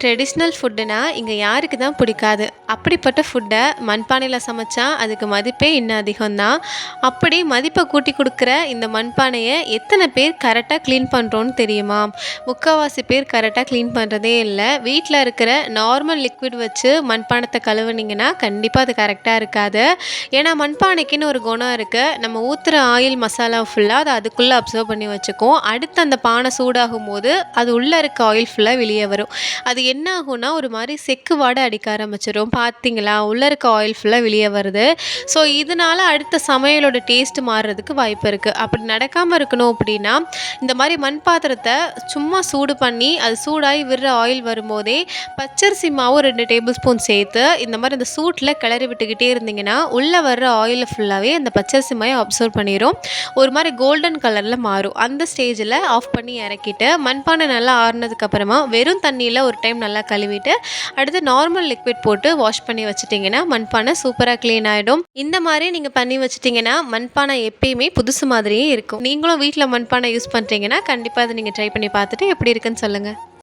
Traditional ஃபுட்டுனா இங்கே யாருக்கு தான் பிடிக்காது. அப்படிப்பட்ட ஃபுட்டை மண்பானையில் சமைச்சா அதுக்கு மதிப்பே இன்னும் அதிகம்தான் அப்படி மதிப்பை கூட்டி கொடுக்குற இந்த மண்பானையை எத்தனை பேர் கரெக்டாக க்ளீன் பண்ணுறோன்னு தெரியுமா? முக்கால்வாசி பேர் கரெக்டாக க்ளீன் பண்ணுறதே இல்லை. வீட்டில் இருக்கிற நார்மல் லிக்விட் வச்சு மண்பானத்தை கழுவுனீங்கன்னா கண்டிப்பாக அது கரெக்டாக இருக்காது. ஏன்னா மண்பானைக்குன்னு ஒரு குணம் இருக்குது நம்ம ஊற்றுற ஆயில் மசாலா ஃபுல்லாக அதை அதுக்குள்ளே அப்சர்வ் பண்ணி வச்சுக்கும் அடுத்து அந்த பானை சூடாகும் போது அது உள்ளே இருக்க ஆயில் ஃபுல்லாக வெளியே வரும். அது என்ன ஆகும்னா ஒரு மாதிரி செக்கு வாடை அடிக்க ஆரம்பிச்சிடும் பார்த்தீங்களா உள்ளே இருக்க ஆயில் ஃபுல்லாக வெளியே வருது. ஸோ இதனால் அடுத்த சமையலோட டேஸ்ட் மாறுறதுக்கு வாய்ப்பு இருக்குது அப்படி நடக்காமல் இருக்கணும் அப்படின்னா இந்த மாதிரி மண் பாத்திரத்தை சும்மா சூடு பண்ணி அது சூடாகி விடுற ஆயில் வரும்போதே பச்சரிசி மாவு ரெண்டு டேபிள் ஸ்பூன் சேர்த்து இந்த மாதிரி அந்த சூட்டில் கிளறி விட்டுக்கிட்டே இருந்தீங்கன்னா உள்ளே வர்ற ஆயிலை ஃபுல்லாகவே அந்த பச்சரிசி மாயை அப்சர்வ் பண்ணிடும் ஒரு மாதிரி கோல்டன் கலரில் மாறும். அந்த ஸ்டேஜில் ஆஃப் பண்ணி இறக்கிட்டு மண்பானை நல்லா ஆறுனதுக்கப்புறமா வெறும் தண்ணியில் ஒரு டைம் நல்லா கழுவிட்டு அடுத்து நார்மல் லிக்விட் போட்டு வாஷ் பண்ணி வச்சுட்டிங்கன்னா மண்பானை சூப்பராக க்ளீன் ஆகிடும் இந்த மாதிரி நீங்கள் பண்ணி வச்சிட்டிங்கன்னா மண்பானை எப்பயுமே புதுசு மாதிரியே இருக்கும். நீங்களும் வீட்டில் மண்பானை யூஸ் பண்ணுறீங்கன்னா கண்டிப்பாக அதை நீங்கள் ட்ரை பண்ணி பார்த்துட்டு எப்படி இருக்குன்னு சொல்லுங்கள்